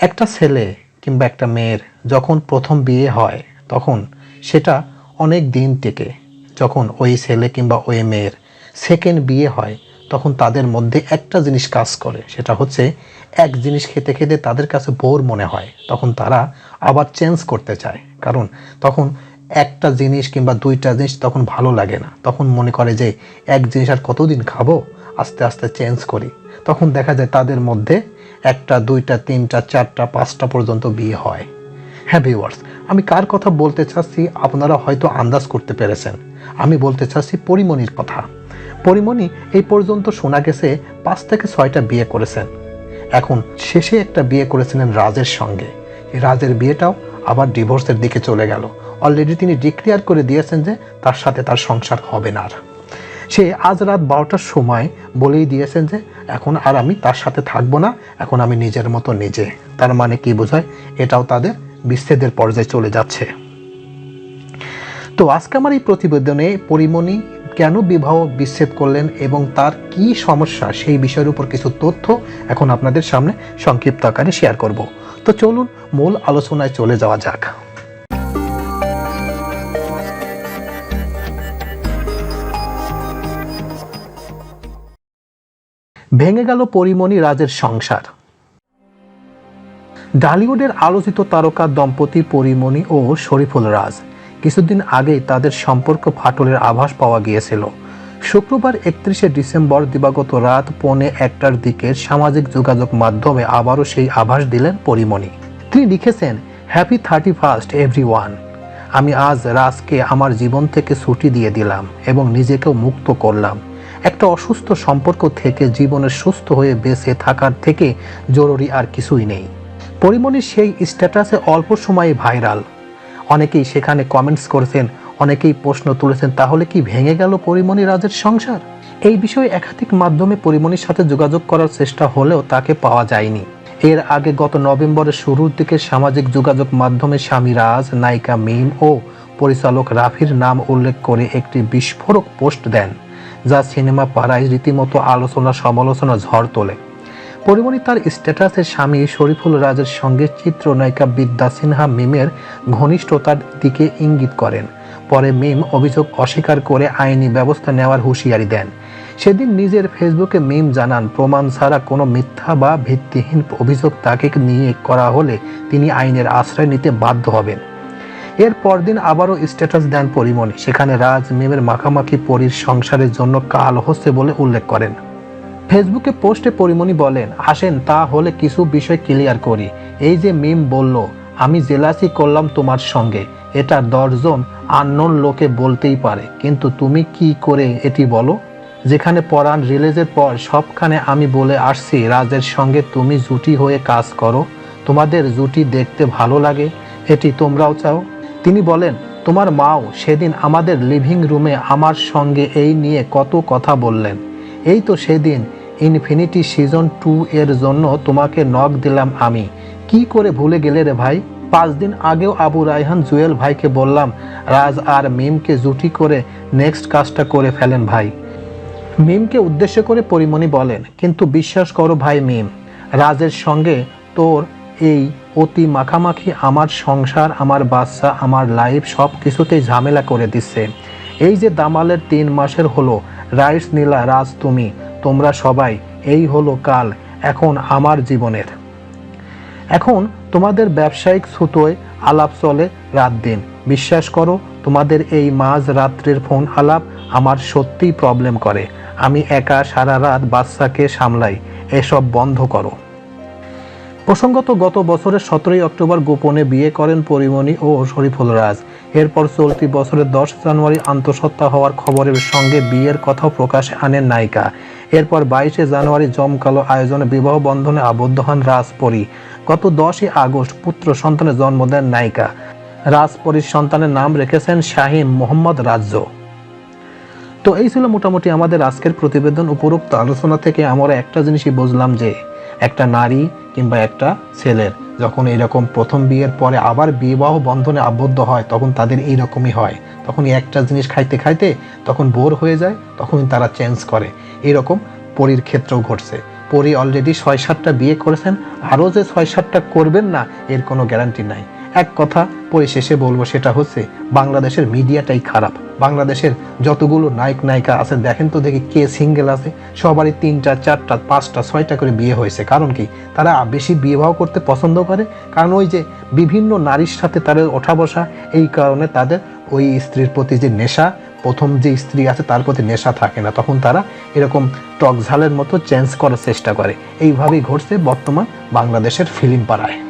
একটা ছেলে কিংবা একটা মেয়ের যখন প্রথম বিয়ে হয়, তখন সেটা অনেক দিন থেকে যখন ওই ছেলে কিংবা ওই মেয়ের সেকেন্ড বিয়ে হয়, তখন তাদের মধ্যে একটা জিনিস কাজ করে, সেটা হচ্ছে এক জিনিস খেতে খেতে তাদের কাছে বোর মনে হয়, তখন তারা আবার চেঞ্জ করতে চায়। কারণ তখন একটা জিনিস কিংবা দুইটা জিনিস তখন ভালো লাগে না। তখন মনে করে যে, এক জিনিস আর কতদিন খাব? আস্তে আস্তে চেঞ্জ করি। তখন দেখা যায় তাদের মধ্যে একটা, দুইটা, তিনটা, চারটা, পাঁচটা পর্যন্ত বিয়ে হয়। হ্যাঁ ভিউয়ার্স আমি কার কথা বলতে চাচ্ছি আপনারা হয়তো আন্দাজ করতে পেরেছেন। আমি বলতে চাচ্ছি পরিমণির কথা। পরিমণি এই পর্যন্ত শোনা গেছে পাঁচ থেকে ছয়টা বিয়ে করেছেন। এখন শেষে একটা বিয়ে করেছিলেন রাজের সঙ্গে। রাজের বিয়েটাও আবার ডিভোর্সের দিকে চলে গেল। অলরেডি তিনি ডিক্লিয়ার করে দিয়েছেন যে তার সাথে তার সংসার হবে না আর। সে আজ রাত বারোটার সময় বলেই দিয়েছেন যে, এখন আর আমি তার সাথে থাকব না, এখন আমি নিজের মতো নিজে। তার মানে কি বোঝায়? এটাও তাদের বিচ্ছেদের পর্যায়ে চলে যাচ্ছে। তো আজকে আমার এই প্রতিবেদনে পরিমণি কেন বিবাহ বিচ্ছেদ করলেন এবং তার কি সমস্যা সেই বিষয়ের উপর কিছু তথ্য এখন আপনাদের সামনে সংক্ষিপ্ত আকারে শেয়ার করব। তো চলুন মূল আলোচনায় চলে যাওয়া যাক। ভেঙে গেল পরিমণি রাজের সংসার। ডালিউডের আলোচিত তারকা দম্পতি পরিমণি ও শরীফুল রাজ কিছুদিন আগেই তাদের সম্পর্ক ফাটলের আভাস পাওয়া গিয়েছিল। শুক্রবার একত্রিশে ডিসেম্বর দিবাগত রাত পৌনে একটার দিকে সামাজিক যোগাযোগ মাধ্যমে আবারও সেই আভাস দিলেন পরিমণি। তিনি লিখেছেন হ্যাপি থার্টি ফার্স্ট এভরি আমি আজ রাজকে আমার জীবন থেকে ছুটি দিয়ে দিলাম এবং নিজেকেও মুক্ত করলাম। একটা অসুস্থ সম্পর্ক থেকে জীবনে সুস্থ হয়ে বেঁচে থাকার থেকে জরুরি আর কিছুই নেই। পরিমণির সেই স্ট্যাটাসে অল্প সময়ে ভাইরাল। অনেকেই সেখানে কমেন্টস করেছেন, অনেকেই প্রশ্ন তুলেছেন, তাহলে কি ভেঙে গেল পরিমণি রাজের সংসার? এই বিষয়ে একাধিক মাধ্যমে পরিমণির সাথে যোগাযোগ করার চেষ্টা হলেও তাকে পাওয়া যায়নি। এর আগে গত নভেম্বরের শুরুর দিকে সামাজিক যোগাযোগ মাধ্যমে স্বামী রাজ, নায়িকা মিম ও পরিচালক রাফির নাম উল্লেখ করে একটি বিস্ফোরক পোস্ট দেন। যা সিনেমা পাড়ায় রীতিমতো আলোচনা সমালোচনা ঝড় তোলে। পরিমণি তার স্ট্যাটাসের স্বামী শরীফুল রাজের সঙ্গে চিত্রনায়িকা বিদ্যা সিনহা মিমের ঘনিষ্ঠতার দিকে ইঙ্গিত করেন। পরে মিম অভিযোগ অস্বীকার করে আইনি ব্যবস্থা নেওয়ার হুঁশিয়ারি দেন। সেদিন নিজের ফেসবুকে মিম জানান, প্রমাণ ছাড়া কোনো মিথ্যা বা ভিত্তিহীন অভিযোগ তাকে নিয়ে করা হলে তিনি আইনের আশ্রয় নিতে বাধ্য হবেন। এর পরদিন আবারও স্ট্যাটাস দেন পরিমণি। সেখানে রাজ মিমের মাখামাখি পরীর সংসারের জন্য কাল হচ্ছে বলে উল্লেখ করেন। ফেসবুকে পোস্টে পরিমণি বলেন আসেন তা হলে কিছু বিষয় ক্লিয়ার করি। এই যে মিম বলল, আমি জেলাসি করলাম তোমার সঙ্গে। এটা দশজন আননোন লোকে বলতেই পারে। কিন্তু তুমি কি করে এটি বলো? যেখানে পরাণ রিলিজের পর সবখানে আমি বলে আসছি, রাজের সঙ্গে তুমি জুটি হয়ে কাজ করো। তোমাদের জুটি দেখতে ভালো লাগে। এটি তোমরাও চাও। তিনি বলেন, তোমার মাও সেদিন আমাদের লিভিং রুমে আমার সঙ্গে এই নিয়ে কত কথা বললেন। এই তো সেদিন ইনফিনিটি সিজন টু এর জন্য তোমাকে নক দিলাম আমি। কি করে ভুলে গেলে রে ভাই? পাঁচ দিন আগেও আবু রায়হান জুয়েল ভাইকে বললাম, রাজ আর মিমকে জুটি করে নেক্সট কাজটা করে ফেলেন ভাই। মিমকে উদ্দেশ্য করে পরিমণি বলেন, কিন্তু বিশ্বাস করো ভাই মিম, রাজের সঙ্গে তোর এই অতি মাখামাখি আমার সংসার, আমার বাচ্চা, আমার লাইফ সব কিছুতেই ঝামেলা করে দিচ্ছে। এই যে দামালের তিন মাসের হলো, রাইস নীলা, রাজ তুমি, তোমরা সবাই, এই হলো কাল, এখন আমার জীবনের। এখন তোমাদের ব্যবসায়িক সুতোয় আলাপ চলে রাত দিন। বিশ্বাস করো, তোমাদের এই মাঝ রাত্রের ফোন আলাপ আমার সত্যিই প্রবলেম করে। আমি একা সারা রাত বাচ্চাকে সামলাই, এসব বন্ধ করো। প্রসঙ্গত, গত বছরের সতেরোই অক্টোবর গোপনে বিয়ে করেন পরিমণি ও শরীফুল রাজ। এরপর চলতি বছরের দশ জানুয়ারি আন্তঃসত্ত্বা হওয়ার খবরের সঙ্গে বিয়ের কথাও প্রকাশে আনেন নায়িকা। এরপর বাইশে জানুয়ারি জমকালো আয়োজনে বিবাহ বন্ধনে আবদ্ধ হন রাজপরী। গত দশই আগস্ট পুত্র সন্তানের জন্ম দেন নায়িকা। রাজপরীর সন্তানের নাম রেখেছেন শাহিম মোহাম্মদ রাজ্য। তো এই ছিল মোটামুটি আমাদের আজকের প্রতিবেদন উপরোক্ত আলোচনা থেকে আমরা একটা জিনিসই বুঝলাম যে একটা নারী কিংবা একটা ছেলের যখন এরকম প্রথম বিয়ের পরে আবার বিবাহ বন্ধনে আবদ্ধ হয়, তখন তাদের এইরকমই হয়। তখন একটা জিনিস খাইতে খাইতে তখন বোর হয়ে যায় তখন তারা চেঞ্জ করে। এরকম পরীর ক্ষেত্রেও ঘটছে। পরি অলরেডি ছয় সাতটা বিয়ে করেছেন, আরও যে ছয় সাতটা করবেন না, এর কোনো গ্যারান্টি নাই। এক কথা পরিশেষে বলব সেটা হচ্ছে, বাংলাদেশের মিডিয়াটাই খারাপ। বাংলাদেশের যতগুলো নায়ক, নায়িকা আছে, দেখেন তো দেখি কে সিঙ্গেল আছে। সবারই তিনটা, চারটা, পাঁচটা, ছয়টা করে বিয়ে হয়েছে। কারণ কি? তারা বেশি বিবাহ করতে পছন্দ করে। কারণ ওই যে বিভিন্ন নারীর সাথে তাদের ওঠা বসা, এই কারণে তাদের ওই স্ত্রীর প্রতি যে নেশা, প্রথম যে স্ত্রী আছে তার প্রতি নেশা থাকে না। তখন তারা এরকম টক ঝালের মতো চেঞ্জ করার চেষ্টা করে। এইভাবেই ঘটছে বর্তমান বাংলাদেশের ফিল্ম পাড়ায়।